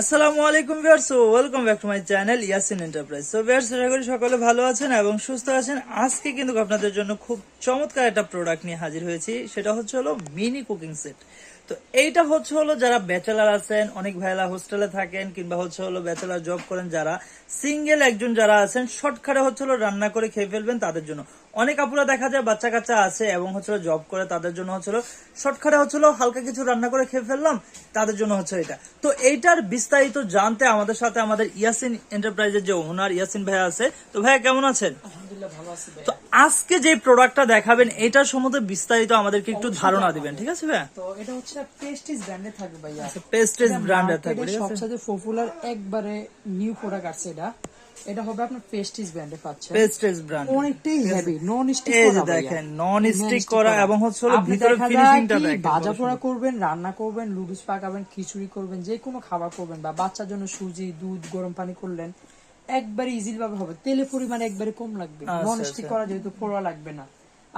আসসালামু আলাইকুম viewers welcome back to my channel Yasin Enterprise. So viewers, আশা করি সকলে ভালো আছেন এবং সুস্থ আছেন। আজকে কিন্তু আপনাদের জন্য খুব চমৎকার একটা প্রোডাক্ট নিয়ে হাজির হয়েছি, সেটা হচ্ছে হলো মিনি কুকিং সেট তো এইটা হচ্ছে হলো যারা ব্যাচেলার আছেন, অনেক ভাইলা হোস্টেলে থাকেন, কিংবা হচ্ছে হলো ব্যাচেলার জব করেন, যারা সিঙ্গেল একজন যারা আছেন শর্টকাটে হচ্ছে হলো রান্না করে খেয়ে ফেলবেন তাদের জন্য। অনেক আপুরা দেখা যায় বাচ্চা কাচ্চা আছে এবং হচ্ছে জব করে তাদের জন্য হচ্ছিল শর্টকাটে হচ্ছিল হালকা কিছু রান্না করে খেয়ে ফেললাম তাদের জন্য হচ্ছে এটা। তো এইটার বিস্তারিত জানতে আমাদের সাথে আমাদের ইয়াসিন এন্টারপ্রাইজের যে ওনার ইয়াসিন ভাইয়া আছে। তো ভাইয়া কেমন আছেন? তো আজকে যে প্রোডাক্টটা দেখাবেন এটার সম্বন্ধে বিস্তারিত আমাদেরকে একটু ধারণা দিবেন ঠিক আছে ভাইয়া? তো এটা হচ্ছে প্রেস্টিজ ব্র্যান্ডে থাকবে ভাইয়া। পেস্টেজ এটা ব্র্যান্ডের market থাকবে সবচেয়ে পপুলার একবারে নিউ প্রোডাক্ট আছে এটা। এটা হবে আপনার প্রেস্টিজ ব্র্যান্ডে পাচ্ছেন। পেস্টেজ ব্র্যান্ড অনেকটাই হেভি নন স্টিক করা দেখেন, stick Non-stick করা এবং হচ্ছে ভিতরে দেখা যায় finishing টা কি দেখেন, ভাজা পোড়া করবেন রান্না করবেন লুডুস পাকাবেন খিচুড়ি করবেন যে কোনো খাবার করবেন বা বাচ্চার জন্য সুজি দুধ গরম পানি করলেন একবারে ইজিলি ভাবে হবে। তেলের পরিমাণ একবারে কম লাগবে। আচ্ছা, নন স্টিক করা যেহেতু পোড়া লাগবে না।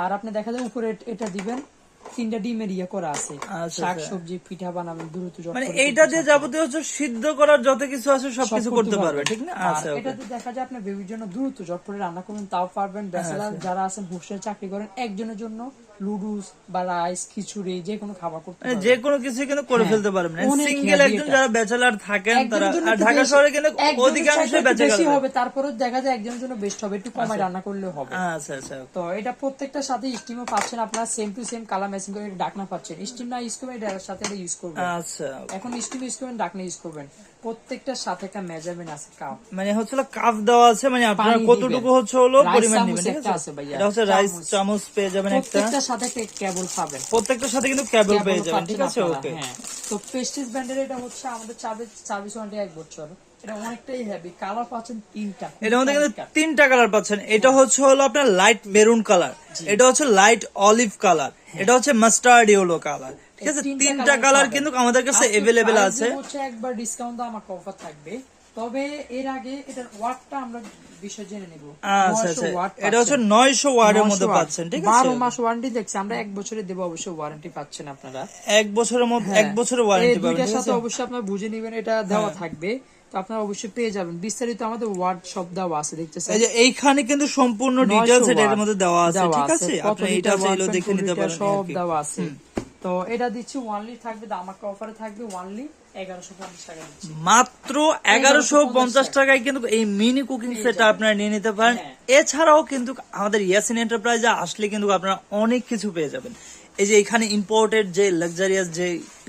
আর আপনি দেখা যায় উপরে এটা দিবেন তিনটা ডিমের ইয়ে করা আছে। আচ্ছা, শাক সবজি পিঠা বানাবেন দ্রুত মানে এইটা দিয়ে যাবতীয় হচ্ছে সিদ্ধ করার যত কিছু আছে সবকিছু সব করতে পারবে ঠিক না? আচ্ছা এটাতে দেখা যায় আপনার বেবির জন্য দ্রুত ঝটপটে রান্না করবেন তাও পারবেন। ব্যাচেলার আচ্ছা। যারা আছেন হোস্টেলে চাকরি করেন একজনের জন্য লুডুস বা রাইস খিচুড়ি যে কোনো খাবার করতে মানে যে কোনো কিছু কিন্তু করে ফেলতে পারবেন হ্যাঁ। সিঙ্গেল একজন যারা ব্যাচেলার থাকেন তারা আর ঢাকা শহরে কিন্তু অধিকাংশ বেশি হবে। তারপরেও দেখা যায় একজনের জন্য বেস্ট হবে। একটু কমায় রান্না করলে হবে। আচ্ছা আচ্ছা তো এটা প্রত্যেকটার সাথে স্টিমও পাচ্ছেন আপনারা। Same to same colour matching করে এটা ডাকনা পাচ্ছেন। স্টিম না ইউজ করবেন এটার সাথে এটা ইউজ করবেন। আচ্ছা এখন স্টিম ইউজ করবেন ডাকনা ইউজ করবেন। প্রত্যেকটার সাথে একটা মেজারমেন্ট আছে কাপ মানে হচ্ছে কাপ দেওয়া আছে মানে আপনার কতটুকু হচ্ছে হলো পরিমাণ নেবেন ঠিক আছে? এটা হচ্ছে রাইস চামচ। পেয়ে যাবেন একটা। সাথে কেবল পাবেন। প্রত্যেকটার সাথে কিন্তু কেবল পেয়ে যাবেন। ঠিক আছে? ওকে হ্যাঁ। তো প্রেস্টিজ ব্র্যান্ডের এটা হচ্ছে আমাদের সার্ভিস সার্ভিস ওয়ারেন্টি এক বছর। এটা অনেকটাই হেভি কালার পাচ্ছেন তিনটা। এটার মধ্যে কিন্তু তিনটা কালার পাচ্ছেন। এটা হচ্ছে হলো আপনার লাইট মেরুন কালার এটা হচ্ছে লাইট অলিভ কালার এটা হচ্ছে মাস্টার্ড ইয়েলো কালার ঠিক আছে? তিনটা কালার কিন্তু আমাদের কাছে আছে। হচ্ছে একবার ডিসকাউন্ট আমার অফার থাকবে। তবে এর আগে এটার ওয়াটটা আমরা বিষয় জেনে নেব। আচ্ছা আচ্ছা। এটা হচ্ছে নয়শো ওয়ার্ডের মধ্যে পাচ্ছেন ঠিক আছে? বারো মাস ওয়ারেন্টি দেখছি আমরা এক বছরে দেবো অবশ্যই ওয়ারেন্টি পাচ্ছেন আপনারা। এক বছরের মধ্যে এক বছরের ওয়ারেন্টি পাবেন ঠিক সাথে অবশ্যই আপনারা বুঝে নেবেন এটা দেওয়া থাকবে। তো আপনারা অবশ্যই পেয়ে যাবেন। বিস্তারিত আমাদের ওয়ার্ড সব দেওয়া আছে দেখতেছেন? এই যে এইখানে কিন্তু সম্পূর্ণ 900 ডিটেলস এর মধ্যে দেওয়া আছে ঠিক আছে। আপনি এটা চাইলেও দেখে নিতে পারেন সব দেওয়া আছে। তো এটা দিচ্ছি ওয়ানলি থাকবে আমাকে অফারে থাকবে ওয়ানলি এগারোশো পঞ্চাশ টাকা মাত্র এগারোশো পঞ্চাশ টাকায় কিন্তু এই মিনি কুকিং সেটটা আপনারা নিয়ে নিতে পারেন। হ্যাঁ। এছাড়াও কিন্তু আমাদের ইয়াসিন এন্টারপ্রাইজে আসলে কিন্তু আপনারা অনেক কিছু পেয়ে যাবেন। এই যে এখানে ইম্পোর্টেড যে লাক্সারিয়াস যে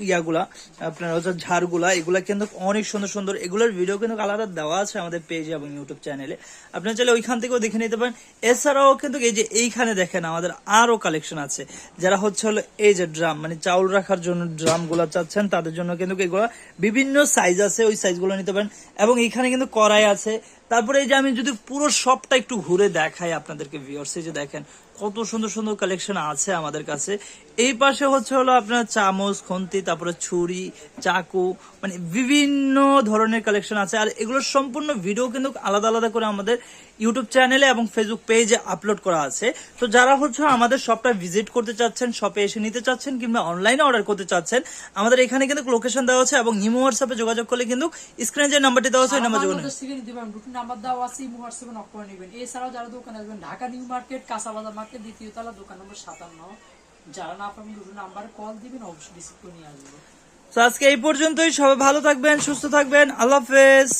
ইয়াগুলা, আপনার হচ্ছে ঝাড়গুলা, এগুলা কিন্তু অনেক সুন্দর সুন্দর, এগুলোর ভিডিও কিন্তু আলাদা দেওয়া আছে আমাদের পেজে এবং ইউটিউব চ্যানেলে আপনারা চাইলে ওইখান থেকেও দেখে নিতে পারেন। এছাড়াও কিন্তু এই যে এইখানে দেখেন আমাদের আরও কালেকশন আছে। যারা হচ্ছে হলো এই যে ড্রাম মানে চাউল রাখার জন্য ড্রামগুলো চাচ্ছেন, তাদের জন্য কিন্তু এগুলো বিভিন্ন সাইজ আছে, ওই সাইজগুলো নিতে পারেন। এবং এইখানে কিন্তু কড়াই আছে তারপরে এই যে আমি যদি পুরো সবটা একটু ঘুরে দেখাই আপনাদেরকে ভিউয়ার্স যে দেখেন কত সুন্দর সুন্দর কালেকশন আছে আমাদের কাছে। এই পাশে হচ্ছে হলো আপনার চামচ, খন্তি, তারপরে ছুরি, চাকু মানে বিভিন্ন ধরনের কালেকশন আছে। আর এগুলোর সম্পূর্ণ ভিডিও কিন্তু আলাদা আলাদা করে আমাদের ইউটিউব চ্যানেলে এবং ফেসবুক পেজে আপলোড করা আছে। তো যারা হচ্ছে আমাদের শপটা ভিজিট করতে চাচ্ছেন শপে এসে নিতে চাচ্ছেন কিংবা অনলাইনে অর্ডার করতে চাচ্ছেন, আমাদের এখানে কিন্তু লোকেশন দেওয়া আছে এবং ইমো হোয়াটসঅ্যাপে যোগাযোগ করলে কিন্তু স্ক্রিনে যে নাম্বারটি দেওয়া আছে, ওই নাম্বার নাম্বার দেওয়া আছে ইমো হোয়াটসঅ্যাপে নক করে নেবেন। এছাড়াও যারা দোকানে আসবেন, ঢাকা নিউ মার্কেট, কাঁচাবাজার মার্কেট, দ্বিতীয় তলা, দোকান নম্বর সাতান্ন। যারা না পাবেন, দুটো নাম্বারে কল দিবেন, অবশ্যই রিসিভ করে নিয়ে আসবেন তো আজকে এই পর্যন্তই। সবাই ভালো থাকবেন, সুস্থ থাকবেন। আল্লাহ হাফেজ।